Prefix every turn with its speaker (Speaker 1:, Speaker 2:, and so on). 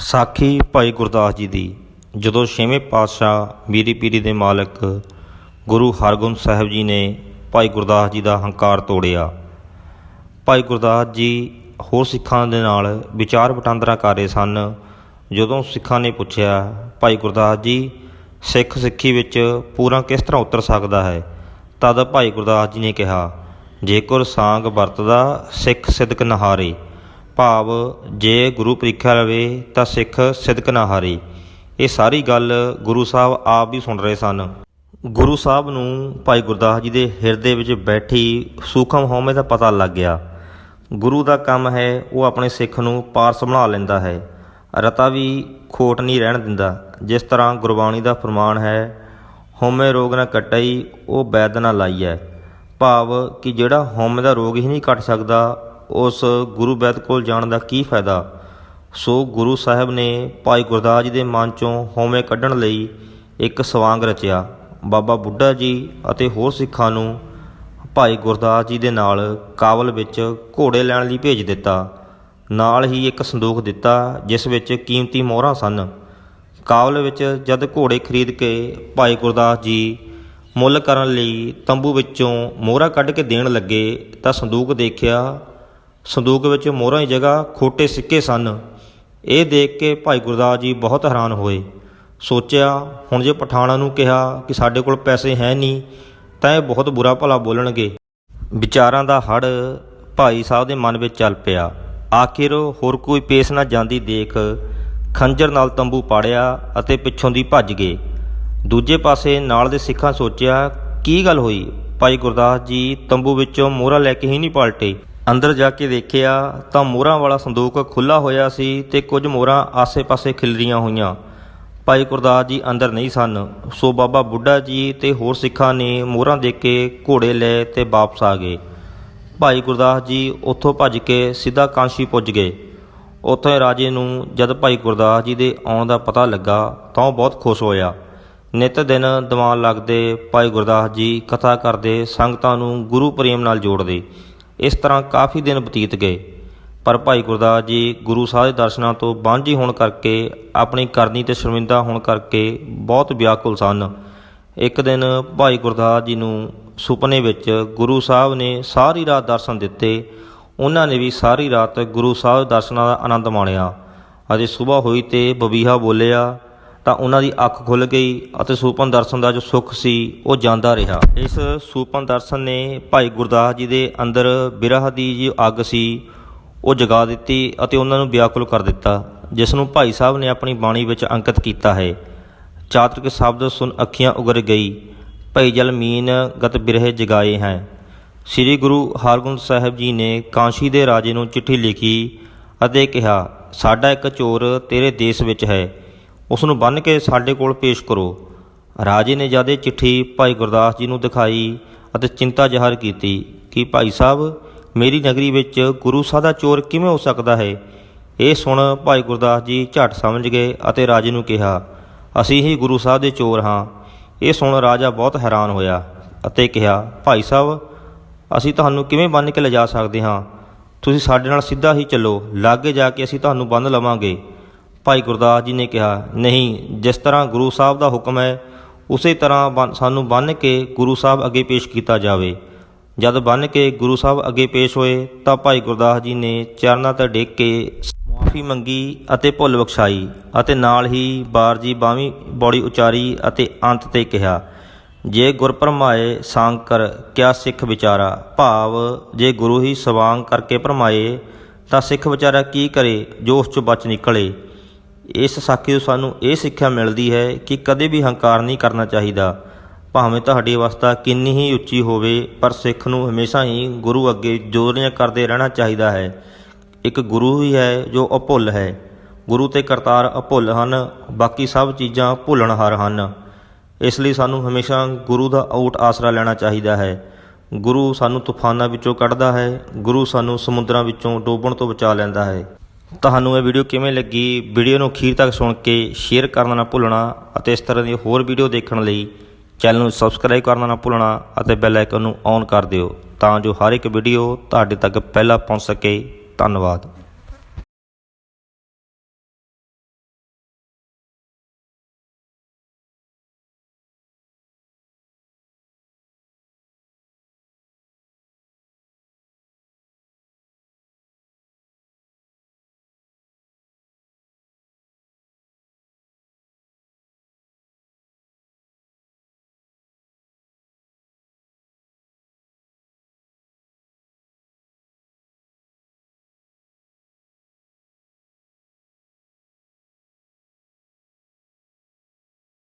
Speaker 1: ਸਾਖੀ ਭਾਈ ਗੁਰਦਾਸ ਜੀ ਦੀ, ਜਦੋਂ ਛੇਵੇਂ ਪਾਤਸ਼ਾਹ ਮੀਰੀ ਪੀਰੀ ਦੇ ਮਾਲਕ ਗੁਰੂ ਹਰਗੋਬਿੰਦ ਸਾਹਿਬ ਜੀ ਨੇ ਭਾਈ ਗੁਰਦਾਸ ਜੀ ਦਾ ਹੰਕਾਰ ਤੋੜਿਆ। ਭਾਈ ਗੁਰਦਾਸ ਜੀ ਹੋਰ ਸਿੱਖਾਂ ਦੇ ਨਾਲ ਵਿਚਾਰ ਵਟਾਂਦਰਾ ਕਰ ਰਹੇ ਸਨ। ਜਦੋਂ ਸਿੱਖਾਂ ਨੇ ਪੁੱਛਿਆ, ਭਾਈ ਗੁਰਦਾਸ ਜੀ, ਸਿੱਖ ਸਿੱਖੀ ਵਿੱਚ ਪੂਰਾ ਕਿਸ ਤਰ੍ਹਾਂ ਉਤਰ ਸਕਦਾ ਹੈ? ਤਦ ਭਾਈ ਗੁਰਦਾਸ ਜੀ ਨੇ ਕਿਹਾ, ਜੇਕਰ ਸਾਂਗ ਵਰਤਦਾ, ਸਿੱਖ ਸਿਦਕ ਨਹਾਰੇ। ਭਾਵ ਜੇ ਗੁਰੂ ਪ੍ਰੀਖਿਆ ਲਵੇ ਤਾਂ ਸਿੱਖ ਸਿਦਕ ਨਾ ਹਾਰੇ। ਇਹ ਸਾਰੀ ਗੱਲ ਗੁਰੂ ਸਾਹਿਬ ਆਪ ਵੀ ਸੁਣ ਰਹੇ ਸਨ। ਗੁਰੂ ਸਾਹਿਬ ਨੂੰ ਭਾਈ ਗੁਰਦਾਸ ਜੀ ਦੇ ਹਿਰਦੇ ਵਿੱਚ ਬੈਠੀ ਸੂਖਮ ਹਉਮੈ ਦਾ ਪਤਾ ਲੱਗ ਗਿਆ। ਗੁਰੂ ਦਾ ਕੰਮ ਹੈ ਉਹ ਆਪਣੇ ਸਿੱਖ ਨੂੰ ਪਾਰ ਸੰਭਾਲ ਲੈਂਦਾ ਹੈ। ਰਤਾ ਵੀ ਖੋਟ ਨਹੀਂ ਰਹਿਣ ਦਿੰਦਾ। ਜਿਸ ਤਰ੍ਹਾਂ ਗੁਰਬਾਣੀ ਦਾ ਫਰਮਾਨ ਹੈ, ਹਉਮੈ ਰੋਗ ਨਾ ਕਟਈ, ਉਹ ਬੈਦ ਨਾ ਲਾਈਐ। ਭਾਵ ਕਿ ਜਿਹੜਾ ਹਉਮੈ ਦਾ ਰੋਗ ਹੀ ਨਹੀਂ ਕੱਟ ਸਕਦਾ ਉਸ ਗੁਰੂ ਵੈਦ ਕੋਲ ਜਾਣ ਦਾ ਕੀ ਫਾਇਦਾ? ਸੋ ਗੁਰੂ ਸਾਹਿਬ ਨੇ ਭਾਈ ਗੁਰਦਾਸ ਜੀ ਦੇ ਮਨ ਚੋਂ ਹਉਮੈ ਕੱਢਣ ਲਈ ਇੱਕ ਸਵਾਂਗ ਰਚਿਆ। ਬਾਬਾ ਬੁੱਢਾ ਜੀ ਅਤੇ ਹੋਰ ਸਿੱਖਾਂ ਨੂੰ ਭਾਈ ਗੁਰਦਾਸ ਜੀ ਦੇ ਨਾਲ ਕਾਬਲ ਵਿੱਚ ਘੋੜੇ ਲੈਣ ਲਈ ਭੇਜ ਦਿੱਤਾ। ਨਾਲ ਹੀ ਇੱਕ ਸੰਦੂਕ ਦਿੱਤਾ, ਜਿਸ ਵਿੱਚ ਕੀਮਤੀ ਮੋਹਰਾਂ ਸਨ। ਕਾਬਲ ਵਿੱਚ ਜਦ ਘੋੜੇ ਖਰੀਦ ਕੇ ਭਾਈ ਗੁਰਦਾਸ ਜੀ ਮੁੱਲ ਕਰਨ ਲਈ ਤੰਬੂ ਵਿੱਚੋਂ ਮੋਹਰਾਂ ਕੱਢ ਕੇ ਦੇਣ ਲੱਗੇ ਤਾਂ ਸੰਦੂਕ ਦੇਖਿਆ ਸੰਦੂਕ ਵਿੱਚ ਮੋਹਰਾਂ ਦੀ ਜਗ੍ਹਾ ਖੋਟੇ ਸਿੱਕੇ ਸਨ। ਇਹ ਦੇਖ ਕੇ ਭਾਈ ਗੁਰਦਾਸ ਜੀ ਬਹੁਤ ਹੈਰਾਨ ਹੋਏ। ਸੋਚਿਆ, ਹੁਣ ਜੇ ਪਠਾਣਾ ਨੂੰ ਕਿਹਾ ਕਿ ਸਾਡੇ ਕੋਲ ਪੈਸੇ ਹੈ ਨਹੀਂ, ਤਾਂ ਇਹ ਬਹੁਤ ਬੁਰਾ ਭਲਾ ਬੋਲਣਗੇ। ਵਿਚਾਰਾਂ ਦਾ ਹੜ ਭਾਈ ਸਾਹਿਬ ਦੇ ਮਨ ਵਿੱਚ ਚੱਲ ਪਿਆ। ਆਖਿਰ ਹੋਰ ਕੋਈ ਪੇਸ ਨਾ ਜਾਂਦੀ ਦੇਖ ਖੰਜਰ ਨਾਲ ਤੰਬੂ ਪਾੜਿਆ ਅਤੇ ਪਿੱਛੋਂ ਦੀ ਭੱਜ ਗਏ। ਦੂਜੇ ਪਾਸੇ ਨਾਲ ਦੇ ਸਿੱਖਾਂ ਸੋਚਿਆ, ਕੀ ਗੱਲ ਹੋਈ? ਭਾਈ ਗੁਰਦਾਸ ਜੀ ਤੰਬੂ ਵਿੱਚੋਂ ਮੋਹਰਾ ਲੈ ਕੇ ਹੀ ਨਹੀਂ ਪਲਟੇ। ਅੰਦਰ ਜਾ ਕੇ ਦੇਖਿਆ ਤਾਂ ਮੋਹਰਾਂ ਵਾਲਾ ਸੰਦੂਕ ਖੁੱਲਾ ਹੋਇਆ ਸੀ ਤੇ ਕੁਝ ਮੋਹਰਾਂ ਆਸੇ-ਪਾਸੇ ਖਿਲਰੀਆਂ ਹੋਈਆਂ। ਭਾਈ ਗੁਰਦਾਸ ਜੀ ਅੰਦਰ ਨਹੀਂ ਸਨ। ਸੋ ਬਾਬਾ ਬੁੱਢਾ ਜੀ ਤੇ ਹੋਰ ਸਿੱਖਾਂ ਨੇ ਮੋਹਰਾਂ ਦੇ ਕੇ ਘੋੜੇ ਲੈ ਤੇ ਵਾਪਸ ਆ ਗਏ। ਭਾਈ ਗੁਰਦਾਸ ਜੀ ਉੱਥੋਂ ਭੱਜ ਕੇ ਸਿੱਧਾ ਕਾਂਸ਼ੀ ਪੁੱਜ ਗਏ। ਉੱਥੇ ਰਾਜੇ ਨੂੰ ਜਦ ਭਾਈ ਗੁਰਦਾਸ ਜੀ ਦੇ ਆਉਣ ਦਾ ਪਤਾ ਲੱਗਾ ਤਾਂ ਉਹ ਬਹੁਤ ਖੁਸ਼ ਹੋਇਆ। ਨਿਤ ਦਿਨ ਦੀਵਾਨ ਲੱਗਦੇ ਭਾਈ ਗੁਰਦਾਸ ਜੀ ਕਥਾ ਕਰਦੇ, ਸੰਗਤਾਂ ਨੂੰ ਗੁਰੂ ਪ੍ਰੇਮ ਨਾਲ ਜੋੜਦੇ। ਇਸ ਤਰ੍ਹਾਂ ਕਾਫੀ ਦਿਨ ਬਤੀਤ ਗਏ। ਪਰ ਭਾਈ ਗੁਰਦਾਸ ਜੀ ਗੁਰੂ ਸਾਹਿਬ ਦੇ ਦਰਸ਼ਨਾਂ ਤੋਂ ਵਾਂਝੇ ਹੋਣ ਕਰਕੇ, ਆਪਣੀ ਕਰਨੀ ਤੇ ਸ਼ਰਮਿੰਦਾ ਹੋਣ ਕਰਕੇ ਬਹੁਤ ਵਿਆਕੁਲ ਸਨ। ਇੱਕ ਦਿਨ ਭਾਈ ਗੁਰਦਾਸ ਜੀ ਨੂੰ ਸੁਪਨੇ ਵਿੱਚ ਗੁਰੂ ਸਾਹਿਬ ਨੇ ਸਾਰੀ ਰਾਤ ਦਰਸ਼ਨ ਦਿੱਤੇ। ਉਹਨਾਂ ਨੇ ਵੀ ਸਾਰੀ ਰਾਤ ਗੁਰੂ ਸਾਹਿਬ ਦਰਸ਼ਨਾਂ ਦਾ ਆਨੰਦ ਮਾਣਿਆ। ਅਤੇ ਸਵੇਰ ਹੋਈ ਤੇ ਬਬੀਹਾ ਬੋਲਿਆ ਤਾਂ ਉਹਨਾਂ ਦੀ ਅੱਖ ਖੁੱਲ ਗਈ ਅਤੇ ਸੂਪਨ ਦਰਸ਼ਨ ਦਾ ਜੋ ਸੁੱਖ ਸੀ, ਉਹ ਜਾਂਦਾ ਰਿਹਾ। ਇਸ ਸੂਪਨ ਦਰਸ਼ਨ ਨੇ ਭਾਈ ਗੁਰਦਾਸ ਜੀ ਦੇ ਅੰਦਰ ਬਿਰਹ ਦੀ ਜੋ ਅੱਗ ਸੀ, ਉਹ ਜਗਾ ਦਿੱਤੀ ਅਤੇ ਉਹਨਾਂ ਨੂੰ ਵਿਆਕੁਲ ਕਰ ਦਿੱਤਾ, ਜਿਸ ਨੂੰ ਭਾਈ ਸਾਹਿਬ ਨੇ ਆਪਣੀ ਬਾਣੀ ਵਿੱਚ ਅੰਕਿਤ ਕੀਤਾ ਹੈ। ਚਾਤਰਿਕ ਸ਼ਬਦ ਸੁਣ ਅੱਖੀਆਂ ਉਗਰ ਗਈ, ਭਈ ਜਲ ਮੀਨ ਗਤ ਬਿਰਹਿ ਜਗਾਏ ਹੈ। ਸ੍ਰੀ ਗੁਰੂ ਹਰਗੋਬਿੰਦ ਸਾਹਿਬ ਜੀ ਨੇ ਕਾਂਸ਼ੀ ਦੇ ਰਾਜੇ ਨੂੰ ਚਿੱਠੀ ਲਿਖੀ ਅਤੇ ਕਿਹਾ, ਸਾਡਾ ਇੱਕ ਚੋਰ ਤੇਰੇ ਦੇਸ਼ ਵਿੱਚ ਹੈ। ਉਸ ਨੂੰ ਬੰਨ੍ਹ ਕੇ ਸਾਡੇ ਕੋਲ ਪੇਸ਼ ਕਰੋ। ਰਾਜੇ ਨੇ ਜਦ ਇਹ ਚਿੱਠੀ ਭਾਈ ਗੁਰਦਾਸ ਜੀ ਨੂੰ ਦਿਖਾਈ ਅਤੇ ਚਿੰਤਾ ਜ਼ਾਹਰ ਕੀਤੀ ਕਿ ਭਾਈ ਸਾਹਿਬ, ਮੇਰੀ ਨਗਰੀ ਵਿੱਚ ਗੁਰੂ ਸਾਹਿਬ ਦਾ ਚੋਰ ਕਿਵੇਂ ਹੋ ਸਕਦਾ ਹੈ? ਇਹ ਸੁਣ ਭਾਈ ਗੁਰਦਾਸ ਜੀ ਝਟ ਸਮਝ ਗਏ ਅਤੇ ਰਾਜੇ ਨੂੰ ਕਿਹਾ, ਅਸੀਂ ਹੀ ਗੁਰੂ ਸਾਹਿਬ ਦੇ ਚੋਰ ਹਾਂ। ਇਹ ਸੁਣ ਰਾਜਾ ਬਹੁਤ ਹੈਰਾਨ ਹੋਇਆ ਅਤੇ ਕਿਹਾ, ਭਾਈ ਸਾਹਿਬ, ਅਸੀਂ ਤੁਹਾਨੂੰ ਕਿਵੇਂ ਬੰਨ੍ਹ ਕੇ ਲਿਜਾ ਸਕਦੇ ਹਾਂ? ਤੁਸੀਂ ਸਾਡੇ ਨਾਲ ਸਿੱਧਾ ਹੀ ਚੱਲੋ, ਲਾਗੇ ਜਾ ਕੇ ਅਸੀਂ ਤੁਹਾਨੂੰ ਬੰਨ੍ਹ ਲਵਾਂਗੇ। ਭਾਈ ਗੁਰਦਾਸ ਜੀ ਨੇ ਕਿਹਾ, ਨਹੀਂ, ਜਿਸ ਤਰ੍ਹਾਂ ਗੁਰੂ ਸਾਹਿਬ ਦਾ ਹੁਕਮ ਹੈ, ਉਸੇ ਤਰ੍ਹਾਂ ਬੰਨ- ਸਾਨੂੰ ਬੰਨ੍ਹ ਕੇ ਗੁਰੂ ਸਾਹਿਬ ਅੱਗੇ ਪੇਸ਼ ਕੀਤਾ ਜਾਵੇ। ਜਦ ਬੰਨ੍ਹ ਕੇ ਗੁਰੂ ਸਾਹਿਬ ਅੱਗੇ ਪੇਸ਼ ਹੋਏ, ਤਾਂ ਭਾਈ ਗੁਰਦਾਸ ਜੀ ਨੇ ਚਰਨਾਂ ਤੇ ਡੇਕ ਕੇ ਮਾਫੀ ਮੰਗੀ ਅਤੇ ਭੁੱਲ ਬਖਸ਼ਾਈ ਅਤੇ ਨਾਲ ਹੀ ਬਾਰਜੀ ਬਾਵੀਂ ਬੌੜੀ ਉਚਾਰੀ ਅਤੇ ਅੰਤ ਤੇ ਕਿਹਾ, ਜੇ ਗੁਰ ਭਰਮਾਏ ਕਰ, ਕਿਆ ਸਿੱਖ ਵਿਚਾਰਾ? ਭਾਵ ਜੇ ਗੁਰੂ ਹੀ ਸਵਾਂਗ ਕਰਕੇ ਭਰਮਾਏ, ਤਾਂ ਸਿੱਖ ਵਿਚਾਰਾ ਕੀ ਕਰੇ, ਜੋ ਉਸ ਚੋਂ ਬਚ ਨਿਕਲੇ? ਇਸ ਸਾਖੀ ਤੋਂ ਸਾਨੂੰ ਇਹ ਸਿੱਖਿਆ ਮਿਲਦੀ ਹੈ ਕਿ ਕਦੇ ਵੀ ਹੰਕਾਰ ਨਹੀਂ ਕਰਨਾ ਚਾਹੀਦਾ। ਭਾਵੇਂ ਤੁਹਾਡੀ ਅਵਸਥਾ ਕਿੰਨੀ ਹੀ ਉੱਚੀ ਹੋਵੇ, ਪਰ ਸਿੱਖ ਨੂੰ ਹਮੇਸ਼ਾ ਹੀ ਗੁਰੂ ਅੱਗੇ ਜੋਦਰੀਆਂ ਕਰਦੇ ਰਹਿਣਾ ਚਾਹੀਦਾ ਹੈ। ਇੱਕ ਗੁਰੂ ਹੀ ਹੈ ਜੋ ਅਭੁੱਲ ਹੈ। ਗੁਰੂ ਤੇ ਕਰਤਾਰ ਅਭੁੱਲ ਹਨ, ਬਾਕੀ ਸਭ ਚੀਜ਼ਾਂ ਭੁੱਲਣਹਾਰ ਹਨ। ਇਸ ਲਈ ਸਾਨੂੰ ਹਮੇਸ਼ਾ ਗੁਰੂ ਦਾ ਆਊਟ ਆਸਰਾ ਲੈਣਾ ਚਾਹੀਦਾ ਹੈ। ਗੁਰੂ ਸਾਨੂੰ ਤੂਫਾਨਾਂ ਵਿੱਚੋਂ ਕੱਢਦਾ ਹੈ, ਗੁਰੂ ਸਾਨੂੰ ਸਮੁੰਦਰਾਂ ਵਿੱਚੋਂ ਡੋਬਣ ਤੋਂ ਬਚਾ ਲੈਂਦਾ ਹੈ। ਤੁਹਾਨੂੰ ਇਹ ਵੀਡੀਓ ਕਿਵੇਂ ਲੱਗੀ? ਵੀਡੀਓ ਨੂੰ ਅਖੀਰ ਤੱਕ ਸੁਣ ਕੇ ਸ਼ੇਅਰ ਕਰਨਾ ਨਾ ਭੁੱਲਣਾ ਅਤੇ ਇਸ ਤਰ੍ਹਾਂ ਦੀ ਹੋਰ ਵੀਡੀਓ ਦੇਖਣ ਲਈ ਚੈਨਲ ਨੂੰ ਸਬਸਕ੍ਰਾਈਬ ਕਰਨਾ ਨਾ ਭੁੱਲਣਾ ਅਤੇ ਬੈਲ ਆਈਕਨ ਨੂੰ ਔਨ ਕਰ ਦਿਓ ਤਾਂ ਜੋ ਹਰ ਇੱਕ ਵੀਡੀਓ ਤੁਹਾਡੇ ਤੱਕ ਪਹਿਲਾਂ ਪਹੁੰਚ ਸਕੇ। ਧੰਨਵਾਦ।